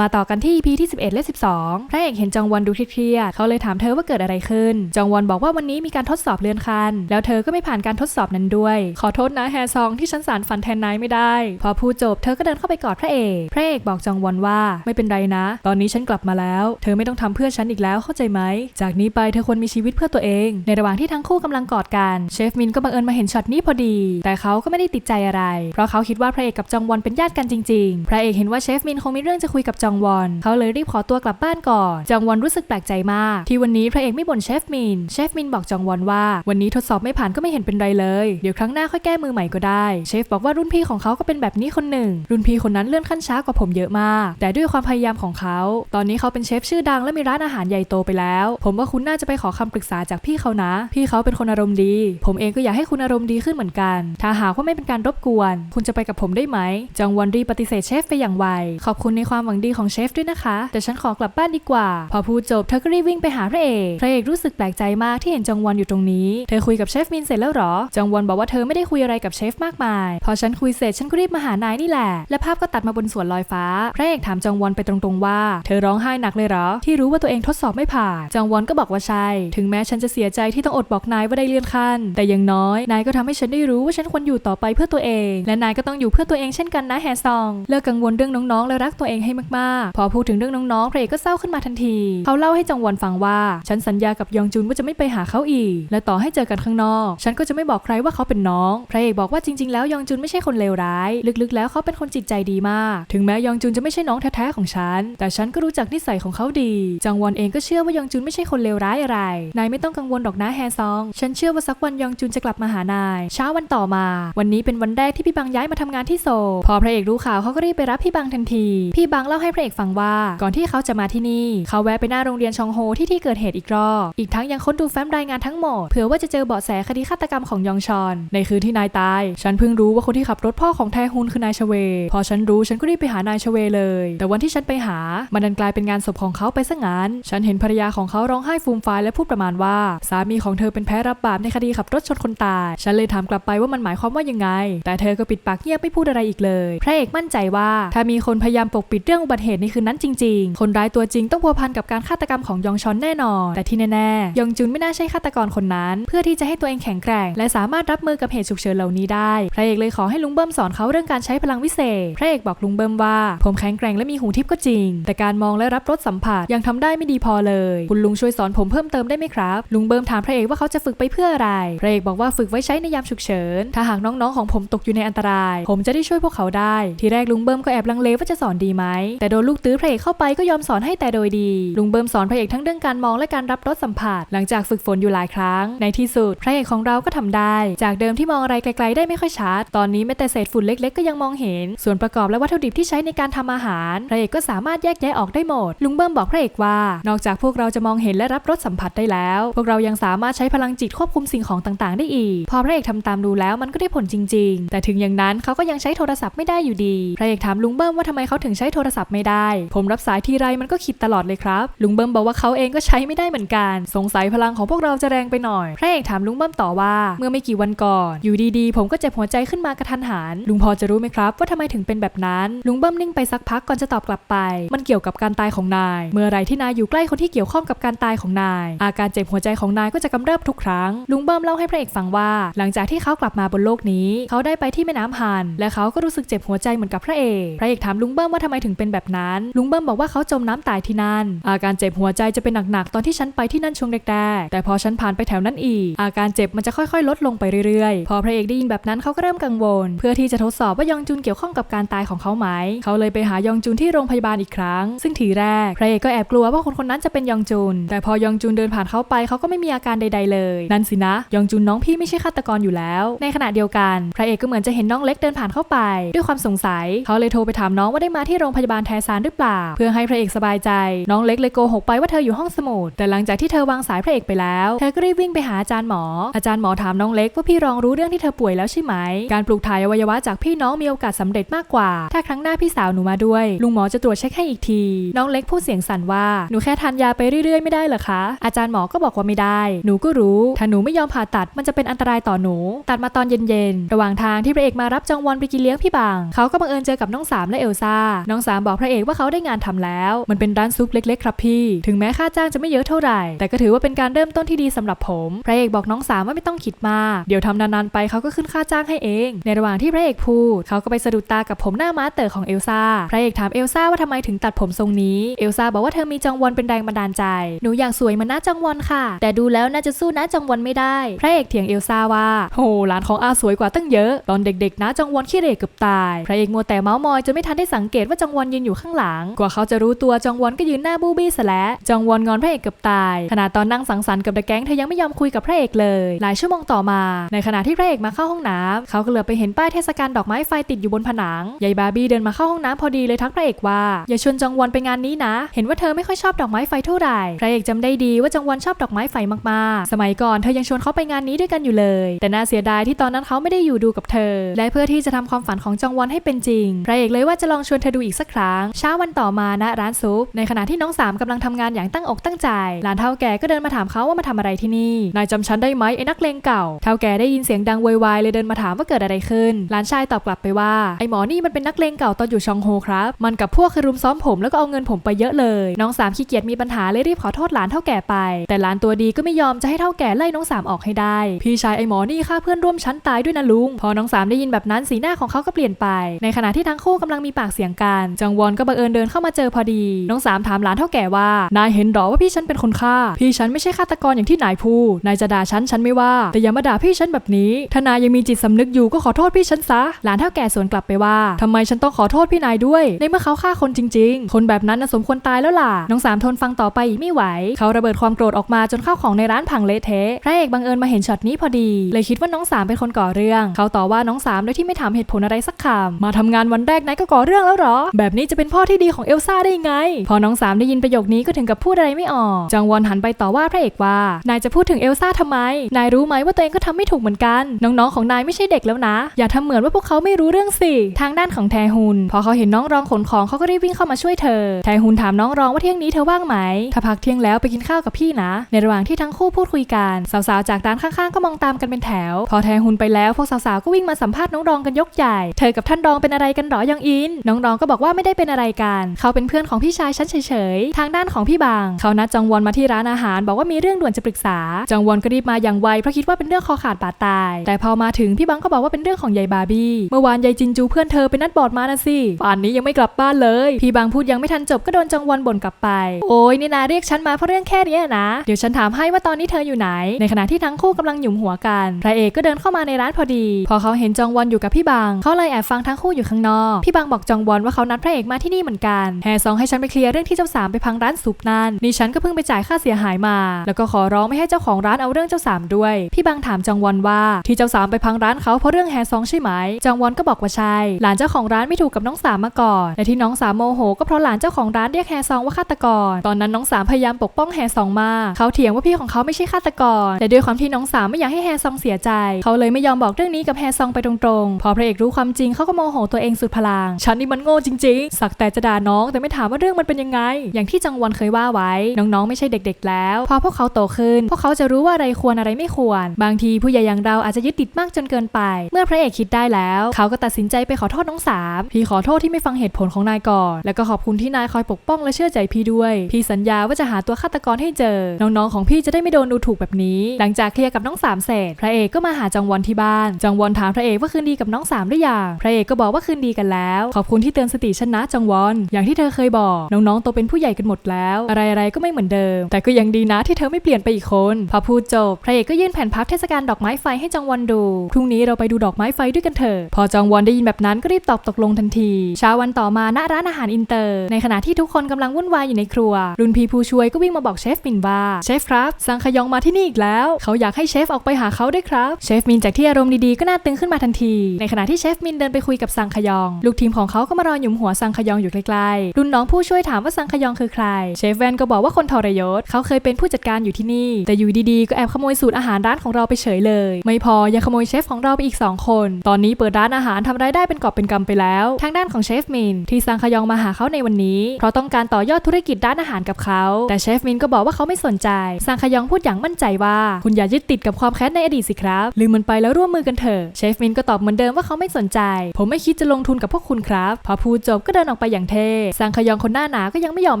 มาต่อกันที่ EP ที่ 11 และ 12 พระเอกเห็นจองวอนดูเครียดเขาเลยถามเธอว่าเกิดอะไรขึ้น จองวอนบอกว่าวันนี้มีการทดสอบเลื่อนขั้นแล้วเธอก็ไม่ผ่านการทดสอบนั้นด้วย ขอโทษนะแฮซองที่ฉันสารฝันแทนนายไม่ได้ พอพูดจบเธอก็เดินเข้าไปกอดพระเอก พระเอกบอกจองวอนว่าไม่เป็นไรนะ ตอนนี้ฉันกลับมาแล้ว เธอไม่ต้องทำเพื่อฉันอีกแล้วเข้าใจไหม จากนี้ไปเธอควรมีชีวิตเพื่อตัวเอง ในระหว่างที่ทั้งคู่กำลังกอดกันเชฟมินก็บังเอิญมาเห็นช็อตนี้พอดี แต่เขาก็ไม่ได้ติดใจอะไร เพราะเขาคิดว่าพระเอกกับจองวอนเป็นญาติกันจริง ๆ พระเอกเห็นว่าเชฟมินคงมีเรื่องจะคุยกับจองวอน เขาเลยรีบขอตัวกลับบ้านก่อนจองวอนรู้สึกแปลกใจมาก ที่วันนี้พระเอกไม่บ่นเชฟมิน เชฟมินบอกจองวอนว่า วันนี้ทดสอบไม่ผ่านก็ไม่เห็นเป็นไรเลย เดี๋ยวครั้งหน้าค่อยแก้มือใหม่ก็ได้ เชฟบอกว่ารุ่นพี่ของเขาก็เป็นแบบนี้คนหนึ่ง รุ่นพี่คนนั้นเลื่อนขั้นช้ากว่าผมเยอะมาก แต่ด้วยความพยายามของเขา ตอนนี้เขาเป็นเชฟชื่อดังและมีร้านอาหารใหญ่โตไปแล้ว ผมว่าคุณน่าจะไปขอคำปรึกษาจากพี่เขานะ พี่เขาเป็นคนอารมณ์ดี ผมเองก็อยากให้คุณอารมณ์ดีขึ้นเหมือนกัน ถ้าหากว่าไม่เป็นการรบกวน คุณจะไปกับผมได้ไหมจองวอนรีปฏิเสธเชฟไปอย่างไว ขอบคุณในความหวังดีของเชฟด้วยนะคะ แต่ฉันขอกลับบ้านดีกว่า พอพูดจบเธอก็รีบวิ่งไปหาพระเอกพระเอกรู้สึกแปลกใจมากที่เห็นจองวอนอยู่ตรงนี้ เธอคุยกับเชฟมินเสร็จแล้วหรอ จองวอนบอกว่าเธอไม่ได้คุยอะไรกับเชฟมากมาย พอฉันคุยเสร็จฉันก็รีบมาหานายนี่แหละ และภาพก็ตัดมาบนสวนลอยฟ้า พระเอกถามจองวอนไปตรงๆว่า เธอร้องไห้หนักเลยเหรอ ที่รู้ว่าตัวเองทดสอบไม่ผ่าน จองวอนก็บอกว่าใช่ ถึงแม้ฉันจะเสียใจที่ต้องอดบอกนายว่าได้เลื่อนขั้น แต่อย่างน้อย นายก็ทำให้ฉันได้รู้ว่าฉันควรอยู่ต่อไปเพื่อตัวเอง และนายก็ต้องอยู่เพื่อตัวเองเช่นกันนะแฮซอง เลิกกังวลเรื่องน้องๆ และรักตัวเองให้มากๆพอพูดถึงเรื่องน้องๆพระเอกก็เศร้าขึ้นมาทันที เขาเล่าให้จองวอนฟังว่า ฉันสัญญากับยองจุนว่าจะไม่ไปหาเขาอีก และต่อให้เจอกันข้างนอก ฉันก็จะไม่บอกใครว่าเขาเป็นน้อง พระเอกบอกว่าจริง ๆ แล้วยองจุนไม่ใช่คนเลวร้าย ลึกๆ แล้วเขาเป็นคนจิตใจดีมาก ถึงแม้ยองจุนจะไม่ใช่น้องแท้ๆของฉัน แต่ฉันก็รู้จักนิสัยของเขาดีจางวอนเองก็เชื่อว่ายองจุนไม่ใช่คนเลวร้ายอะไร นายไม่ต้องกังวลหรอกนะแฮซอง ฉันเชื่อว่าสักวันยองจุนจะกลับมาหานาย เช้าวันต่อมา วันนี้เป็นวันแรกที่พี่บังย้ายมาทำงานที่โซ พอพระเอกรู้ข่าวเขาก็รีบไปรับพี่บังทันที พี่บังเล่าให้พระเอกฟังว่าก่อนที่เขาจะมาที่นี่ เขาแวะไปหน้าโรงเรียนชองโฮที่ที่เกิดเหตุอีกรอบอีกทั้งยังค้นดูแฟ้มรายงานทั้งหมดเผื่อว่าจะเจอเบาะแสคดีฆาตกรรมของยองชอน ในคืนที่นายตาย ฉันเพิ่งรู้ว่าคนที่ขับรถพ่อของแทฮุนคือนายชเว พอฉันรู้ฉันก็รีบไปหานายชเวเลย แต่วันที่ฉันไปหา มันดันกลายเป็นงานศพของเขาไปซะงั้น ฉันเห็นภรรยาของเขาร้องไห้ฟูมฟายและพูดประมาณว่า สามีของเธอเป็นแพ้รับบาปในคดีขับรถชนคนตาย ฉันเลยถามกลับไปว่ามันหมายความว่ายังไง แต่เธอก็ปิดปากเงียบไม่พูดอะไรอีกเลย พระเอกมั่นใจว่าถ้ามีคนพยายามปกปิดเรื่องอุบติเหตุในคืนนั้นจริง ๆ คนร้ายตัวจริงต้องพัวพันกับการฆาตกรรมของยองชอนแน่นอน แต่ที่แน่ๆยองจุนไม่น่าใช่ฆาตกรคนนั้น เพื่อที่จะให้ตัวเองแข็งแกร่ง และสามารถรับมือกับเหตุฉุกเฉินเหล่านี้ได้พระเอกเลยขอให้ลุงเบิ้มสอนเขาเรื่องการใช้พลังวิเศษพระเอกบอกลุงเบิ้มว่าผมแข็งแกร่งและมีหูทิพย์ก็จริง แต่การมองและรับรสสัมผัสยังทำได้ไม่ดีพอเลย คุณลุงช่วยสอนผมเพิ่มเติมได้ไหมครับ ลุงเบิ้มถามพระเอกว่าเขาจะฝึกไปเพื่ออะไรพระเอกบอกว่าฝึกไว้ใช้ในยามฉุกเฉิน ถ้าหากน้องๆของผมตกอยู่ในอันตราย ผมจะได้ช่วยพวกเขาได้ ทีแรกลุงเบิ้มก็แอบลังเลว่าจะสอนดีไหมแต่โดนลูกตื้อพระเอกเข้าไปก็ยอมสอนให้แต่โดยดี ลุงเบิ้มสอนพระเอกทั้งเรื่องการมองและการรับรสสัมผัส หลังจากฝึกฝนอยู่หลายครั้ง ในที่สุด พระเอกของเราก็ทำได้ จากเดิมที่มองอะไรไกลๆได้ไม่ค่อยชัด ตอนนี้แม้แต่เศษฝุ่นเล็กๆก็ยังมองเห็น ส่วนประกอบและวัตถุดิบที่ใช้ในการทำอาหาร พระเอกก็สามารถแยกแยะออกได้หมด ลุงเบิ้มบอกพระเอกว่า นอกจากพวกเราจะมองเห็นและรับรสสัมผัสได้แล้ว พวกเรายังสามารถใช้พลังจิตควบคุมสิ่งของต่างๆ ได้อีก พอพระเอกทำตามดูแล้วมันก็ได้ผลจริง ๆ แต่ถึงอย่างนั้นเขาก็ยังใช้โทรศัพท์ไม่ได้อยู่ดี พระเอกถามลุงเบิมว่าทำไมเขาถึงใช้โทรศัพท์ไม่ได้ ผมรับสายทีไรมันก็ขิดตลอดเลยครับ ลุงเบิ้มบอกว่าเขาเองก็ใช้ไม่ได้เหมือนกัน สงสัยพลังของพวกเราจะแรงไปหน่อย พระเอกถามลุงเบิ้มต่อว่าเมื่อไม่กี่วันก่อน อยู่ดีๆ ผมก็เจ็บหัวใจขึ้นมากระทันหัน ลุงพอจะรู้ไหมครับ ว่าทำไมถึงเป็นแบบนั้น ลุงเบิ้มนิ่งไปสักพักก่อนจะตอบกลับไป มันเกี่ยวกับการตายของนาย เมื่อไรที่นายอยู่ใกล้คนที่เกี่ยวข้องกับการตายของนาย อาการเจ็บหัวใจของนายก็จะกำเริบทุกครั้ง ลุงเบิ้มเล่าให้พระเอกฟังว่า หลังจากที่เขากลับมาบนโลกนี้ เขาได้ไปที่แม่น้ำฮันและเขาก็รู้สึกเจ็บหัวใจเหมือนกับพระเอก พระเอกถามลุงเบิ้มว่าทำไมถึงเป็นแบบนั้น ลุงเบิ้มบอกว่าเขาจมน้ำตายที่นั่น อาการเจ็บหัวใจจะเป็นหนักๆ ตอนที่ฉันไปที่นั่นช่วงแรกๆแต่พอฉันผ่านไปแถวนั้นอีก อาการเจ็บมันจะค่อยๆ ลดลงไปเรื่อยๆ พอพระเอกได้ยินแบบนั้นเขาก็เริ่มกังวล เพื่อที่จะทดสอบว่ายองจุนเกี่ยวข้องกับการตายของเขาไหม เขาเลยไปหายองจุนที่โรงพยาบาลอีกครั้ง ซึ่งทีแรกพระเอกก็แอบกลัวว่าคนคนนั้นจะเป็นยองจุน แต่พอยองจุนเดินผ่านเขาไปเขาก็ไม่มีอาการใด ๆ เลย นั่นสินะ ยองจุนน้องพี่ไม่ใช่ฆาตกรอยู่แล้ว ในขณะเดียวกัน พระเอกก็เหมือนจะเห็นน้องเล็กเดินผ่านเข้าไป ด้วยความสงสัย เขาเลยโทรไปถามน้องว่าได้มาที่โรงพยาบาลแทซานหรือเปล่า เพื่อให้พระเอกสบายใจ น้องเล็กเลยโกหกไปว่าเธออยู่ห้องสมุด แต่หลังจากที่เธอวางสายพระเอกไปแล้ว เธอก็รีบวิ่งไปหาอาจารย์หมอ อาจารย์หมอถามน้องเล็กว่าพี่รองรู้เรื่องที่เธอป่วยแล้วใช่ไหม การปลูกถ่ายอวัยวะจากพี่น้องมีโอกาสสำเร็จมากกว่า ถ้าครั้งหน้าพี่สาวหนูมาด้วย ลุงหมอจะตรวจเช็คให้อีกที น้องเล็กพูดเสียงสั่นว่า หนูแค่ทานยาไปเรื่อยๆไม่ได้เหรอคะ อาจารย์หมอก็บอกว่าไม่ได้ หนูก็รู้ ถ้าหนูไม่ยอมผ่าตัดมันจะเป็นอันตรายต่อหนู ตัดมาตอนเย็นๆ ระหว่างทางที่พระเอกมารับจองวอนไปกินเลี้ยงพี่บาง เขาก็บังเอิญเจอกับน้องสามและเอลซ่า น้องสามบอกพระระเอกว่าเขาได้งานทำแล้ว มันเป็นร้านซุปเล็ก ๆ ครับพี่ ถึงแม้ค่าจ้างจะไม่เยอะเท่าไหร่ แต่ก็ถือว่าเป็นการเริ่มต้นที่ดีสำหรับผม พระเอกบอกน้องสาวว่าไม่ต้องคิดมากเดี๋ยวทำนานๆไปเขาก็ขึ้นค่าจ้างให้เอง ในระหว่างที่พระเอกพูดเขาก็ไปสะดุดตากับผมหน้าม้าเต๋อของเอลซ่าพระเอกถามเอลซ่าว่าทำไมถึงตัดผมทรงนี้เอลซ่าบอกว่าเธอมีจังวอนเป็นแรงบันดาลใจหนูอยากสวยมันน้าจังวอนค่ะ แต่ดูแล้วน่าจะสู้น้าจังวอนไม่ได้ พระเอกเถียงเอลซ่าว่าโหหลานของอาสวยกว่าตั้งเยอะ ตอนเด็กๆน้าจังวอนขี้เหร่เกือบตาย พระเอกมัวแต่เมาส์มอยจนไม่ทันได้สังเกตว่าจังวอนยืนอยู่ข้างหลัง กว่าเขาจะรู้ตัวจังวอนก็ยืนหน้าบูบี้ซะแล้วจังวอนงอนพระเอกเกือบตาย ขณะตอนนั่งสังสรรค์กับเดอะแก๊งเธอยังไม่ยอมคุยกับพระเอกเลย หลายชั่วโมงต่อมา ในขณะที่พระเอกมาเข้าห้องน้ำเขาก็เหลือไปเห็นป้ายเทศกาลดอกไม้ไฟติดอยู่บนผนังยายบาร์บี้เดินมาเข้าห้องน้ำพอดีเลยทักพระเอกว่าอย่าชวนจังวอนไปงานนี้นะ เห็นว่าเธอไม่ค่อยชอบดอกไม้ไฟเท่าไหร่พระเอกจำได้ดีว่าจังวอนชอบดอกไม้ไฟมากๆ สมัยก่อนเธอยังชวนเขาไปงานนี้ด้วยกันอยู่เลย แต่น่าเสียดายที่ตอนนั้นเขาไม่ได้อยู่ดูกับเธอ และเพื่อที่จะทำความฝันของจังวอนให้เป็นจริงพระเอกเลยว่าจะลองชวนเธอดูอีกสักครั้งเช้าวันต่อมาณร้านซุป ในขณะที่น้องสามกำลังทำงานอย่างตั้งอกตั้งใจ หลานเท่าแก่ก็เดินมาถามเขาว่ามาทำอะไรที่นี่ นายจำฉันได้ไหมไอ้นักเลงเก่า เท่าแก่ได้ยินเสียงดังโวยวายเลยเดินมาถามว่าเกิดอะไรขึ้น หลานชายตอบกลับไปว่า ไอ้หมอนี่มันเป็นนักเลงเก่าตอนอยู่ชองโฮครับ มันกับพวกเคยรุมซ้อมผมแล้วก็เอาเงินผมไปเยอะเลย น้องสามขี้เกียจมีปัญหาเลยรีบขอโทษหลานเท่าแก่ไป แต่หลานตัวดีก็ไม่ยอมจะให้เท่าแก่ไล่น้องสามออกให้ได้ พี่ชายไอ้หมอนี่ฆ่าเพื่อนร่วมชั้นตายด้วยนะลุง พอน้องสามได้ยินแบบนั้นสีหน้าของเขาก็เปลี่ยนไป ในขณะที่ทั้งคู่กำลังมีปากเสียงกัน จังวอนก็บังเอิญเดินเข้ามาเจอพอดี น้องสามถามหลานเท่าแก่ว่า นายเห็นหรอว่าพี่ฉันเป็นคนฆ่า พี่ฉันไม่ใช่ฆาตกรอย่างที่นายพูด นายจะด่าฉันฉันไม่ว่า แต่อย่ามาด่าพี่ฉันแบบนี้ ถ้านายยังมีจิตสำนึกอยู่ก็ขอโทษพี่ฉันซะ หลานเท่าแก่สวนกลับไปว่าทำไมฉันต้องขอโทษพี่นายด้วย ในเมื่อเขาฆ่าคนจริง ๆ คนแบบนั้นสมควรตายแล้วล่ะ น้องสามทนฟังต่อไปอีกไม่ไหว เขาระเบิดความโกรธออกมาจนข้าวของในร้านพังเละเทะ พระเอกบังเอิญมาเห็นช็อตนี้พอดี เลยคิดว่าน้องสามเป็นคนก่อเรื่อง เขาต่อว่าน้องสามโดยที่ไม่ถามเหตุผลอะไรสักคำ มาทำงานวันแรกนายก็ก่อเรื่องแล้วหรอ แบบนี้จะเป็นพ่อที่ดีของเอลซ่าได้ยังไง พอน้องสามได้ยินประโยคนี้ก็ถึงกับพูดอะไรไม่ออกจังวอนหันไปต่อว่าพระเอกว่า นายจะพูดถึงเอลซ่าทำไม นายรู้ไหมว่าตัวเองก็ทำไม่ถูกเหมือนกัน น้องๆของนายไม่ใช่เด็กแล้วนะ อย่าทำเหมือนว่าพวกเขาไม่รู้เรื่องสิ ทางด้านของแทฮุน พอเขาเห็นน้องรองขนของเขาก็รีบวิ่งเข้ามาช่วยเธอ แทฮุนถามน้องรองว่าเที่ยงนี้เธอว่างไหม ถ้าพักเที่ยงแล้วไปกินข้าวกับพี่นะ ในระหว่างที่ทั้งคู่พูดคุยกัน สาวๆจากร้านข้างๆ ก็มองตามกันเป็นแถว พอแทฮุนไปแล้วพวกสาวๆก็วิ่งมาสัมภาษณ์น้องรองกันยกใหญ่ เธอกับท่านรองเป็นอะไรกันหรอยองอิน น้องรองก็บอกว่าไม่ได้เป็นอะไรกัน เขาเป็นเพื่อนของพี่ชายฉันเฉยๆ ทางด้านของพี่บาง เขานัดจังวอนมาที่ร้านอาหาร บอกว่ามีเรื่องด่วนจะปรึกษาจังวอนก็รีบมาอย่างไวเพราะคิดว่าเป็นเรื่องคอขาดบาดตาย แต่พอมาถึงพี่บังก็บอกว่าเป็นเรื่องของยายบาร์บี้ เมื่อวานยายจินจูเพื่อนเธอไปนัดบอดมานะสิป่านนี้ยังไม่กลับบ้านเลย พี่บางพูดยังไม่ทันจบก็โดนจังวอนบ่นกลับไป โอ้ยนี่นาเรียกฉันมาเพราะเรื่องแค่นี้นะ เดี๋ยวฉันถามให้ว่าตอนนี้เธออยู่ไหน ในขณะที่ทั้งคู่กำลังหยุมหัวกัน พระเอกก็เดินเข้ามาในร้านพอดี พอเขาเห็นจองวอนอยู่กับพี่บาง เขาเลยแอบฟังทั้งคู่อยู่ข้างนอก พี่บางบอกจองวอนว่าเขานัดพระเอกมาที่นี่เหมือนกันแฮซองให้ฉันไปเคลียร์เรื่องที่เจ้าสามไปพังร้านซุปนั่นนี่ฉันก็เพิ่งไปจ่ายค่าเสียหายมา แล้วก็ขอร้องไม่ให้เจ้าของร้านเอาเรื่องเจ้าสามด้วย พี่บางถามจองวอนว่าที่เจ้าสามไปพังร้านเขาเพราะเรื่องแฮซองใช่ไหมจองวอนก็บอกว่าใช่ หลานเจ้าของร้านไม่ถูกกับน้องสามมาก่อน และที่น้องสามโมโห ก็เพราะหลานเจ้าของร้านเรียกแฮซองว่าฆาตกร ตอนนั้นน้องสามพยายามปกป้องแฮซองมากเขาเถียงว่าพี่ของเขาไม่ใช่ฆาตกร แต่ด้วยความที่น้องสามไม่อยากให้แฮซองเสียใจ เขาเลยไม่ยอมบอกเรื่องนี้กับแฮซองไปตรงๆ พอพระเอกรู้ความจริงเขาก็โมโหตัวเองสุดพลัง ฉันนี่มันโง่จริงๆสักแต่จะด่าน้องแต่ไม่ถามว่าเรื่องมันเป็นยังไง อย่างที่จังวอนเคยว่าไว้ น้องๆ ไม่ใช่เด็ก ๆ แล้ว พอพวกเขาโตขึ้น พวกเขาจะรู้ว่าอะไรควรอะไรไม่ควร บางทีผู้ใหญ่อย่างเราอาจจะยึดติดมากจนเกินไป เมื่อพระเอกคิดได้แล้ว เขาก็ตัดสินใจไปขอโทษน้องสามพี่ขอโทษที่ไม่ฟังเหตุผลของนายก่อน แล้วก็ขอบคุณที่นายคอยปกป้องและเชื่อใจพี่ด้วย พี่สัญญาว่าจะหาตัวฆาตกรให้เจอ น้องๆ ของพี่จะได้ไม่โดนดูถูกแบบนี้ หลังจากเคลียร์กับน้องสามเสร็จ พระเอกก็มาหาจังวอนที่บ้าน จังวอนถามพระเอกว่าคืนดีกับน้องสามหรือยัง พระเอกก็บอกว่าคืนดีกันแล้ว ขอบคุณที่เตือนสติฉันนะจังวอน อย่างที่เธอเคยบอก น้องๆโตเป็นผู้ใหญ่กันหมดแล้ว อะไรๆก็ไม่เหมือนเดิม แต่ก็ยังดีนะที่เธอไม่เปลี่ยนไปอีกคน พอพูดจบพระเอกก็ยื่นแผ่นพับเทศกาลดอกไม้ไฟให้จังวอนดู พรุ่งนี้เราไปดูดอกไม้ไฟด้วยกันเถอะ พอจังวอนได้ยินแบบนั้นก็รีบตอบตกลงทันที เช้าวันต่อมาณร้านอาหารอินเตอร์ ในขณะที่ทุกคนกำลังวุ่นวายอยู่ในครัว รุนพีผู้ช่วยก็วิ่งมาบอกเชฟมินว่า เชฟครับซังขยองมาที่นี่อีกแล้ว เขาอยากให้เชฟออกไปหาเขาด้วยครับ เชฟมินจากที่อารมณ์ดีๆก็หน่าตึงขึ้นมาทันที ในขณะที่เชฟมินเดินไปคุยกับซังขยอง ลูกทีมของเขาก็มารอหยุมหัวซังขยองอยู่ใกล้ๆรุ่นน้องผู้ช่วยถามว่าซังขยองคือใคร เชฟแวนก็บอกว่าคนทรยศ เขาเคยเป็นผู้จัดการอยู่ที่นี่ แต่อยู่ดีๆ ก็แอบขโมยสูตรอาหารร้านของเราไปเฉยเลย ไม่พอยังขโมยเชฟของเราไปอีก 2 คน ตอนนี้เปิดร้านอาหารทำรายได้เป็นกอบเป็นกำไปแล้ว ทางด้านของเชฟมินที่ซังขยองมาหาเขาในวันนี้ เพราะต้องการต่อยอดธุรกิจร้านอาหารกับเขา แต่เชฟมินก็บอกว่าเขาไม่สนใจ ซังขยองพูดอย่างมั่นใจว่าคุณอย่ายึดติดกับความแค้นในอดีตสิครับลืมมันไปแล้วร่วมมือกันเถอะ เชฟมินก็ตอบเหมือนเดิมว่าเขาไม่สนใจ ผมไม่คิดจะลงทุนกับพวกคุณครับ พอพูดจบก็เดินออกออกไปอย่างเท่ซังขยองคนหน้าหนาก็ยังไม่ยอม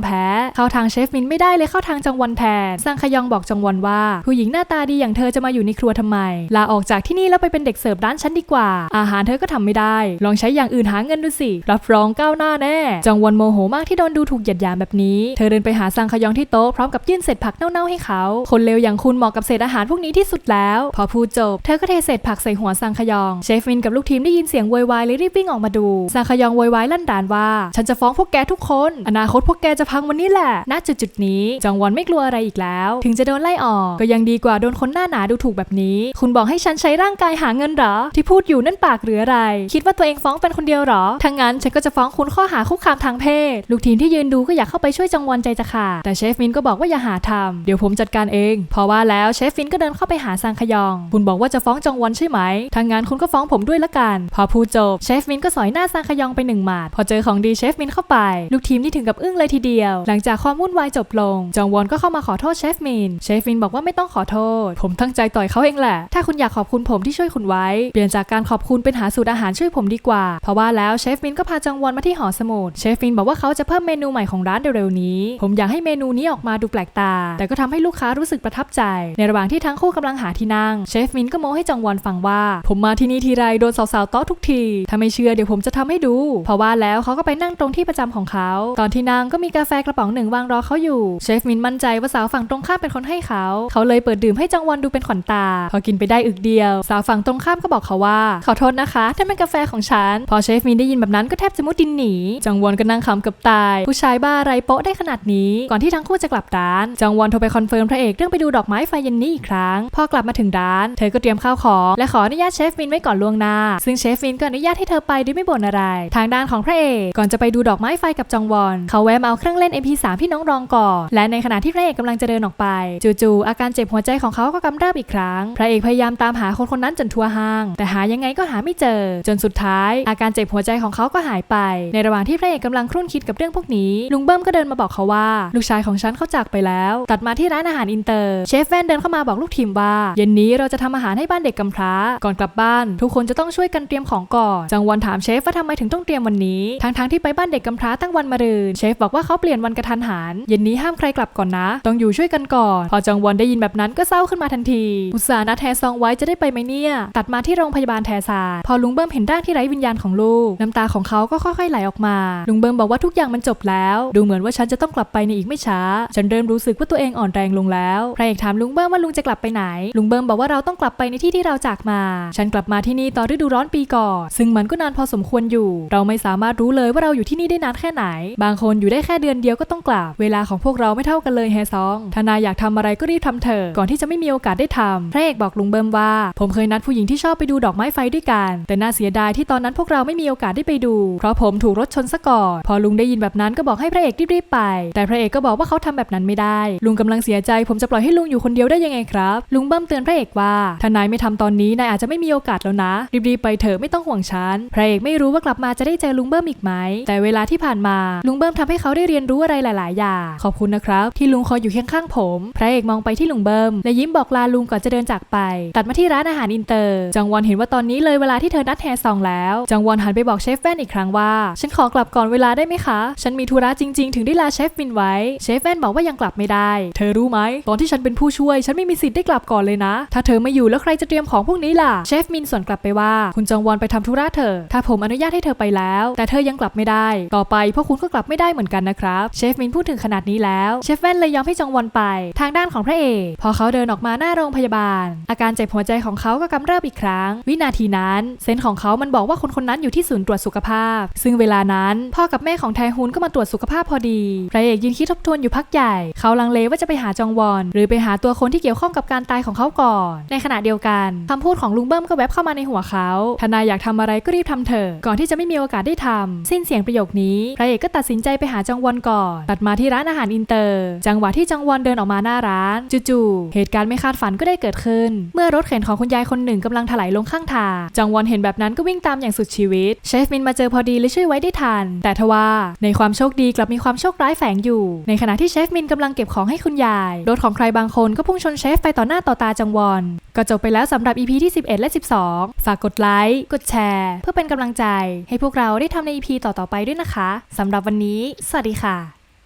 แพ้ เข้าทางเชฟมินไม่ได้เลยเข้าทางจังวันแทนซังขยองบอกจังวันว่า ผู้หญิงหน้าตาดีอย่างเธอจะมาอยู่ในครัวทำไม ลาออกจากที่นี่แล้วไปเป็นเด็กเสิร์ฟร้านฉันดีกว่า อาหารเธอก็ทำไม่ได้ ลองใช้อย่างอื่นหาเงินดูสิ รับรองก้าวหน้าแน่ จังวันโมโหมากที่โดนดูถูกเหยียดหยามแบบนี้ เธอเดินไปหาซังขยองที่โต๊ะพร้อมกับยื่นเศษผักเน่าๆให้เขา คนเลวอย่างคุณเหมาะกับเศษอาหารพวกนี้ที่สุดแล้ว พอพูดจบ เธอก็เทเศษผักใส่หัวซังขยอง เชฟมินกับลูกทีมได้ยินเสียงโวยวายเลยรีบวิ่งออกมาดูซังขยองโวยวายลั่นดานว่าฉันจะฟ้องพวกแกทุกคน อนาคตพวกแกจะพังวันนี้แหละณจุดจุดนี้ จังวอนไม่กลัวอะไรอีกแล้ว ถึงจะโดนไล่ออก ก็ยังดีกว่าโดนคนหน้าหนาดูถูกแบบนี้ คุณบอกให้ฉันใช้ร่างกายหาเงินหรอ ที่พูดอยู่นั่นปากหรืออะไร คิดว่าตัวเองฟ้องเป็นคนเดียวหรอถ้างั้นฉันก็จะฟ้องคุณข้อหาคุกคามทางเพศ ลูกทีมที่ยืนดูก็อยากเข้าไปช่วยจังวอนใจจะขาดแต่เชฟมินก็บอกว่าอย่าหาทำเดี๋ยวผมจัดการเอง พอว่าแล้วเชฟฟินก็เดินเข้าไปหาซังขยอง คุณบอกว่าจะฟ้องจังวอนใช่ไหมถ้างั้นคุณก็ฟ้องผมด้วยละกัน พอพูดจบเชฟมินก็สอยหน้าซังขยองไปหนึ่งหมาดพอเจอของดีเชฟมินเข้าไป ลูกทีมนี่ถึงกับอึ้งเลยทีเดียว หลังจากความวุ่นวายจบลง จองวอนก็เข้ามาขอโทษเชฟมิน เชฟมินบอกว่าไม่ต้องขอโทษ ผมตั้งใจต่อยเขาเองแหละ ถ้าคุณอยากขอบคุณผมที่ช่วยคุณไว้ เปลี่ยนจากการขอบคุณเป็นหาสูตรอาหารช่วยผมดีกว่า เพราะว่าแล้วเชฟมินก็พาจังวอนมาที่หอสมุด เชฟมินบอกว่าเขาจะเพิ่มเมนูใหม่ของร้านเร็วๆนี้ ผมอยากให้เมนูนี้ออกมาดูแปลกตา แต่ก็ทำให้ลูกค้ารู้สึกประทับใจ ในระหว่างที่ทั้งคู่กำลังหาที่นั่ง เชฟมินก็โม้ให้จังวอนฟังว่า ผมมาที่นี่ทีไรโดนสาวๆต้อทุกที ถ้าไม่เชื่อเดี๋ยวผมจะทำให้ดู เพราะว่าแล้วเขาก็ไปนั่งตรงที่ประจำของเขา ตอนที่นั่งก็มีกาแฟกระป๋องหนึ่งวางรอเขาอยู่ เชฟมินมั่นใจว่าสาวฝั่งตรงข้ามเป็นคนให้เขา เขาเลยเปิดดื่มให้จังวอนดูเป็นขวัญตา พอกินไปได้อึกเดียว สาวฝั่งตรงข้ามก็บอกเขาว่า ขอโทษนะคะถ้าเป็นกาแฟของฉัน พอเชฟมินได้ยินแบบนั้นก็แทบจะมุดดินหนี จังวอนก็นั่งขำกับตาย ผู้ชายบ้าไรโป๊ะได้ขนาดนี้ ก่อนที่ทั้งคู่จะกลับร้าน จังวอนโทรไปคอนเฟิร์มพระเอกเรื่องไปดูดอกไม้ไฟเย็นนี้อีกครั้ง พอกลับมาถึงร้าน เธอก็เตรียมข้าวของและขออนุญาตเชฟมินไว้ก่อนล่วงหน้า ซึ่งเชฟมินก็อนุญาตให้เธอไปโดยไม่บ่นอะไร ทางด้านของพระเอกก่อนจะไปดูดอกไม้ไฟกับจองวอน เขาแวะมาเอาเครื่องเล่น MP3 พี่น้องรองก่อนและในขณะที่พระเอกกำลังจะเดินออกไป จู่ๆอาการเจ็บหัวใจของเขาก็กำเริบอีกครั้ง พระเอกพยายามตามหาคนคนนั้นจนทั่วห้าง แต่หายังไงก็หาไม่เจอ จนสุดท้าย อาการเจ็บหัวใจของเขาก็หายไป ในระหว่างที่พระเอกกำลังครุ่นคิดกับเรื่องพวกนี้ ลุงเบิ้มก็เดินมาบอกเขาว่า ลูกชายของฉันเขาจากไปแล้ว ตัดมาที่ร้านอาหารอินเตอร์เชฟแวนเดินเข้ามาบอกลูกทีมว่าเย็นนี้เราจะทำอาหารให้บ้านเด็กกำพร้า ก่อนกลับบ้าน ทุกคนจะต้องช่วยกันเตรียมของก่อนจังวันถามเชฟว่าทำไมถึงต้องเตรียมวันนี้ทั้งๆทไปบ้านเด็กกำพร้าตั้งวันมะรืน เชฟบอกว่าเขาเปลี่ยนวันกระทันหัน เย็นนี้ห้ามใครกลับก่อนนะ ต้องอยู่ช่วยกันก่อน พอจังวันได้ยินแบบนั้นก็เศร้าขึ้นมาทันที อุตส่าห์นัดแทซองไว้จะได้ไปไหมเนี่ย ตัดมาที่โรงพยาบาลแทซานพอลุงเบิ้มเห็นร่างที่ไร้วิญญาณของลูก น้ำตาของเขาก็ค่อยๆไหลออกมา ลุงเบิ้มบอกว่าทุกอย่างมันจบแล้ว ดูเหมือนว่าฉันจะต้องกลับไปในอีกไม่ช้า ฉันเริ่มรู้สึกว่าตัวเองอ่อนแรงลงแล้วพระเอกถามลุงเบิ้มว่าลุงจะกลับไปไหน ลุงเบิ้มบอกว่าเราต้องกลับไปในที่ที่เราจากมา ฉันกลับมาที่นี่ตอนฤดูร้อนปีก่อน ซึ่งมันก็นานพอสมควรอยู่ เราไม่สามารถรู้เลยว่าเราอยู่ที่นี่ได้นานแค่ไหน บางคนอยู่ได้แค่เดือนเดียวก็ต้องกลับ เวลาของพวกเราไม่เท่ากันเลยแฮซองถ้านายอยากทำอะไรก็รีบทำเถอะก่อนที่จะไม่มีโอกาสได้ทำพระเอกบอกลุงเบิ้มว่า ผมเคยนัดผู้หญิงที่ชอบไปดูดอกไม้ไฟด้วยกัน แต่น่าเสียดายที่ตอนนั้นพวกเราไม่มีโอกาสได้ไปดู เพราะผมถูกรถชนซะก่อน พอลุงได้ยินแบบนั้นก็บอกให้พระเอกรีบๆไป แต่พระเอกก็บอกว่าเขาทำแบบนั้นไม่ได้ ลุงกำลังเสียใจ ผมจะปล่อยให้ลุงอยู่คนเดียวได้ยังไงครับ ลุงเบิ้มเตือนพระเอกว่าถ้านายไม่ทำตอนนี้นายอาจจะไม่มีโอกาสแล้วนะ รีบๆไปเถอะไม่ต้องห่วงฉันพระเอกไม่รู้ว่ากลับมาจะได้เจอลุงเบิ้มอีกไหมแต่เวลาที่ผ่านมาลุงเบิ้มทำให้เขาได้เรียนรู้อะไรหลาย ๆ อย่าง ขอบคุณนะครับ ที่ลุงคอยอยู่เคียงข้างผม พระเอกมองไปที่ลุงเบิ้มและยิ้มบอกลาลุงก่อนจะเดินจากไป ตัดมาที่ร้านอาหารอินเตอร์ จังวอนเห็นว่าตอนนี้เลยเวลาที่เธอนัดแฮซองแล้ว จังวอนหันไปบอกเชฟแว่นอีกครั้งว่า ฉันขอกลับก่อนเวลาได้ไหมคะ ฉันมีธุระจริง ๆ ถึงได้ลาเชฟวินไว้ เชฟแว่นบอกว่ายังกลับไม่ได้ เธอรู้ไหมตอนที่ฉันเป็นผู้ช่วย ฉันไม่มีสิทธิ์ได้กลับก่อนเลยนะ ถ้าเธอไม่อยู่แล้วใครจะเตรียมของพวกนี้ล่ะ เชฟมินส่วนกลับไปว่า คุณจังวอนไปทำธุระเถอะ ถ้าผมอนุญาตให้เธอไปแล้ว แต่เธอยังกลับไม่ได้ ต่อไปพวกคุณก็กลับไม่ได้เหมือนกันนะครับเชฟมินพูดถึงขนาดนี้แล้วเชฟแว่นเลยยอมให้จังวอนไป ทางด้านของพระเอกพอเขาเดินออกมาหน้าโรงพยาบาล อาการเจ็บหัวใจของเขาก็กำเริบอีกครั้ง วินาทีนั้น เซนของเขามันบอกว่าคนคนนั้นอยู่ที่ศูนย์ตรวจสุขภาพ ซึ่งเวลานั้นพ่อกับแม่ของแทฮุนก็มาตรวจสุขภาพพอดีพระเอกยืนคิดทบทวนอยู่พักใหญ่ เขาลังเลว่าจะไปหาจองวอน หรือไปหาตัวคนที่เกี่ยวข้องกับการตายของเขาก่อน ในขณะเดียวกันคำพูดของลุงเบิ้มก็แวบเข้ามาในหัวเขาทนายอยากทำอะไรก็รีบทำเถอะก่อนที่จะไม่มีโอกาสได้ทำสิ้นเสียงประโยคนี้ พระเอกก็ตัดสินใจไปหาจองวอนก่อน ตัดมาที่ร้านอาหารอินเตอร์ จังหวะที่จองวอนเดินออกมาหน้าร้าน จู่ๆ เหตุการณ์ไม่คาดฝันก็ได้เกิดขึ้น เมื่อรถเข็นของคุณยายคนหนึ่งกำลังถลายลงข้างทางจองวอนเห็นแบบนั้นก็วิ่งตามอย่างสุดชีวิต เชฟมินมาเจอพอดีเลยช่วยไว้ได้ทัน แต่ทว่าในความโชคดีกลับมีความโชคร้ายแฝงอยู่ ในขณะที่เชฟมินกำลังเก็บของให้คุณยาย รถของใครบางคนก็พุ่งชนเชฟไปต่อหน้าต่อตาจังวอน ก็จบไปแล้วสำหรับ EP ที่ 11 และ 12 ฝากกดไลค์ กดแชร์ เพื่อเป็นกำลังใจ ให้พวกเราได้ทำใน EP ต่ต่อๆไปด้วยนะคะสำหรับวันนี้ สวัสดีค่ะ